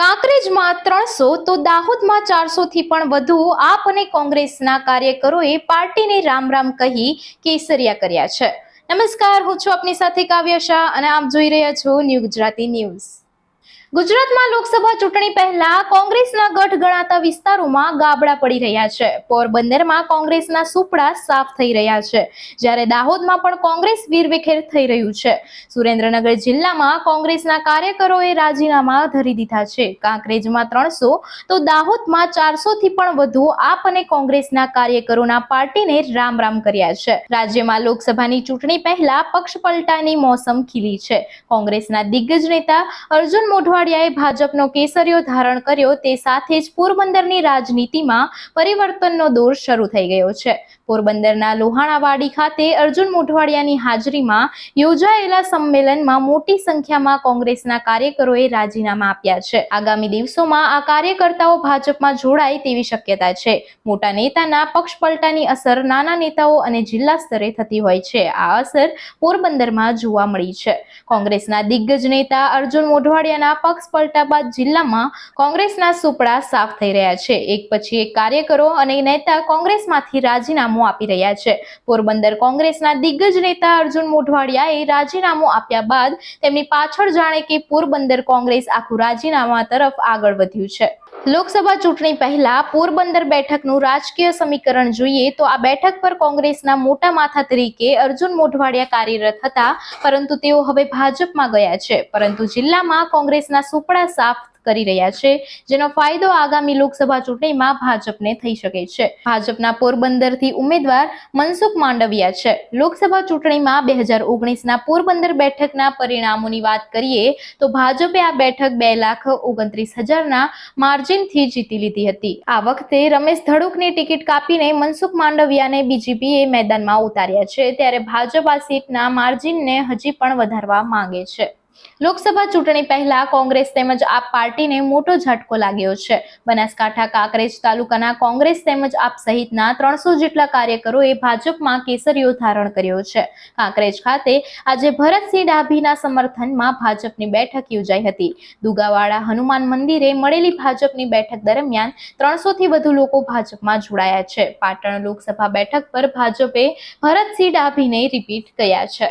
કાંકરેજમાં ત્રણસો તો દાહોદમાં ચારસો થી પણ વધુ આપ અને કોંગ્રેસના કાર્યકરોએ પાર્ટીને રામ રામ કહી કેસરિયા કર્યા છે. નમસ્કાર, હું છું આપની સાથે કાવ્ય શાહ અને આપ જોઈ રહ્યા છો ન્યૂ ગુજરાતી ન્યૂઝ. ગુજરાતમાં લોકસભા ચૂંટણી પહેલા કોંગ્રેસના ગઢ ગણાતા વિસ્તારોમાં ગાબડા પડી રહ્યા છે. પોરબંદરમાં કોંગ્રેસના સુપડા સાફ થઈ રહ્યા છે. જ્યારે દાહોદમાં પણ કોંગ્રેસ વીરવિખેર થઈ રહ્યું છે. સુરેન્દ્રનગર જિલ્લામાં કોંગ્રેસના કાર્યકરોએ રાજીનામા ધરી દીધા છે. કાંકરેજમાં ત્રણસો, તો દાહોદમાં ચારસો થી પણ વધુ આપ અને કોંગ્રેસના કાર્યકરોના પાર્ટીને રામ રામ કર્યા છે. રાજ્યમાં લોકસભાની ચૂંટણી પહેલા પક્ષ પલટાની મોસમ ખીલી છે. કોંગ્રેસના દિગ્ગજ નેતા અર્જુન મોઢવાડિયાએ ભાજપનો કેસરિયો ધારણ કર્યો. તે સાથે જ પોરબંદરની રાજનીતિમાં પરિવર્તનનો દોર શરૂ થઈ ગયો છે. પોરબંદરના લોહાણાવાડી ખાતે અર્જુન મોઢવાડિયાની હાજરીમાં યોજાયેલા સંમેલનમાં મોટી સંખ્યામાં કોંગ્રેસના કાર્યકરોએ રાજીનામા આપ્યા છે. આગામી દિવસોમાં આ કાર્યકર્તાઓ ભાજપમાં જોડાય તેવી શક્યતા છે. મોટા નેતાના પક્ષ પલટાની અસર નાના નેતાઓ અને જિલ્લા સ્તરે થતી હોય છે. આ અસર પોરબંદરમાં જોવા મળી છે. કોંગ્રેસના દિગ્ગજ નેતા અર્જુન મોઢવાડિયાના પક્ષ પલટા બાદ જિલ્લામાં કોંગ્રેસના સુપડા સાફ થઈ રહ્યા છે. એક પછી એક કાર્યકરો અને નેતા કોંગ્રેસમાંથી રાજીનામું આપી રહ્યા છે. પોરબંદર કોંગ્રેસના દિગ્ગજ નેતા અર્જુન મોઢવાડિયાએ રાજીનામું આપ્યા બાદ તેમની પાછળ જાણે કે પોરબંદર કોંગ્રેસ આખું રાજીનામા તરફ આગળ વધ્યું છે. લોકસભા ચૂંટણી પહેલા પોરબંદર બેઠકનું રાજકીય સમીકરણ જોઈએ તો આ બેઠક પર કોંગ્રેસના મોટા માથા તરીકે અર્જુન મોઢવાડિયા કાર્યરત હતા, પરંતુ તેઓ હવે ભાજપમાં ગયા છે. પરંતુ જિલ્લામાં કોંગ્રેસના સુપડા સાફ કરી રહ્યા છે, જેનો ફાયદો આગામી લોકસભા ચૂંટણીમાં ભાજપને થઈ શકે છે. ભાજપના પોરબંદરથી ઉમેદવાર મનસુખ માંડવિયા છે. લોકસભા ચૂંટણીમાં બે હજાર ઓગણીસના પોરબંદર બેઠકના પરિણામોની વાત કરીએ, તો ભાજપે આ બેઠક બે લાખ ઓગણત્રીસ હજારના માર્જિનથી જીતી લીધી હતી. આ વખતે રમેશ ધડુકની ટિકિટ કાપીને મનસુખ માંડવિયાને બીજેપીએ મેદાનમાં ઉતાર્યા છે, ત્યારે ભાજપ આ સીટના માર્જિનને હજી પણ વધારવા માંગે છે. લોકસભા ચૂંટણી પહેલા કોંગ્રેસ તેમજ આપ પાર્ટીને મોટો ઝટકો લાગ્યો છે. બનાસકાંઠા, કાંકરેજ તાલુકાના કોંગ્રેસ તેમજ આપ સહિતના ત્રણસો જેટલા કાર્યકરોએ ભાજપમાં કેસરીઓ ધારણ કર્યો છે. કાંકરેજ ખાતે આજે ભરતસિંહ ડાભીના સમર્થનમાં ભાજપની બેઠક યોજાઈ હતી. દુગાવાડા હનુમાન મંદિરે મળેલી ભાજપની બેઠક દરમિયાન ત્રણસો થી વધુ લોકો ભાજપમાં જોડાયા છે. પાટણ લોકસભા બેઠક પર ભાજપે ભરતસિંહ ડાભીને રિપીટ કર્યા છે.